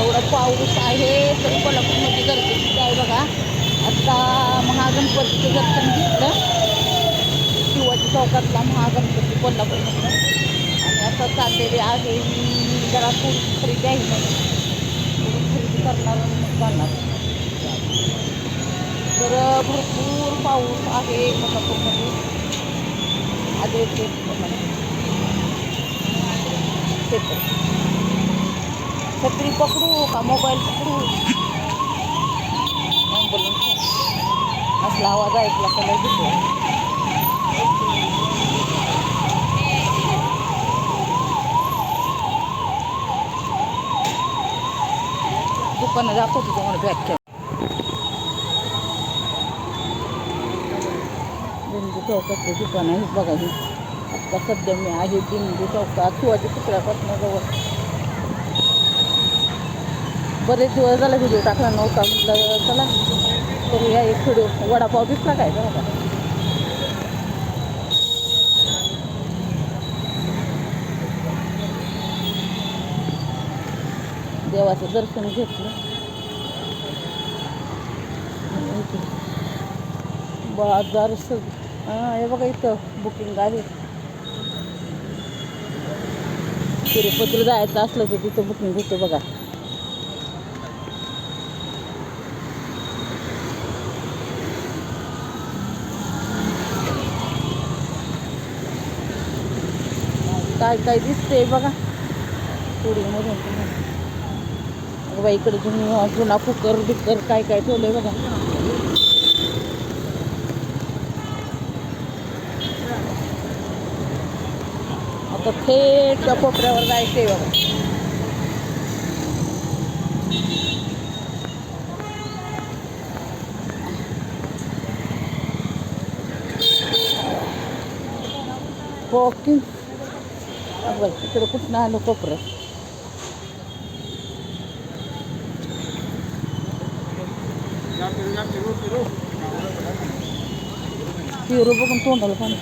एवढा पाऊस आहे तर कोल्हापूरमध्ये गर्दी किती आहे बघा. आता महागणपतीचं दर्शन घेतलं. शिवाजी चौकातला महागणपती कोल्हापूरमधलं आणि आता चाललेली आहे मी जरा थोडी खरेदी आहे म्हणून. थोडी खरेदी करणार करणार जाणार. तर भरपूर पाऊस आहे कोल्हापूरमध्ये. आधी ते छत्री पकडू का मोबाईल पकडू? ॲम्ब्युलन्स असला आवाज ऐकला त्याला दिसला दुकानं दाखवतो तुम्हाला बॅग ठेव. बिंदू चौकातलं दुकान आहे बघा ही. आता सध्या मी आहे बिंदू चौकात. शिवाजी पुतळ्यापासून जवळ. बरेच दिवस झाला व्हिडिओ टाकला नव्हता. म्हटलं चला करूया एक व्हिडिओ वडापाव दिसला काय का देवाचं दर्शन घेतलं. बाजार सग हे बघा इथं बुकिंग आहे. तिरुपतीला जायचं असलं तर तिथं बुकिंग होतं बघा. काय काय दिसतंय बघा. पुढीमधून बाई, इकडे जुनी जुना कुकर, बिकर, काय काय ठेवलंय बघा. आता थेट कोपऱ्यावर जायचंय बघा. वॉकिंग अगं बाई इकडे कुठं आलं कोपऱ्यात हिरो बघून तोंडाला पाणी.